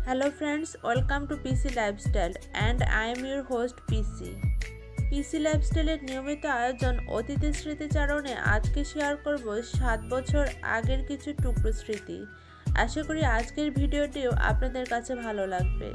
Hello friends, welcome to PC Lifestyle and I am your host PC. পিসি লাইফস্টাইলের নিয়মিত আয়োজন অতীতের স্মৃতিচারণে আজকে শেয়ার করব সাত বছর আগের কিছু টুকরো স্মৃতি আশা করি আজকের ভিডিওটিও আপনাদের কাছে ভালো লাগবে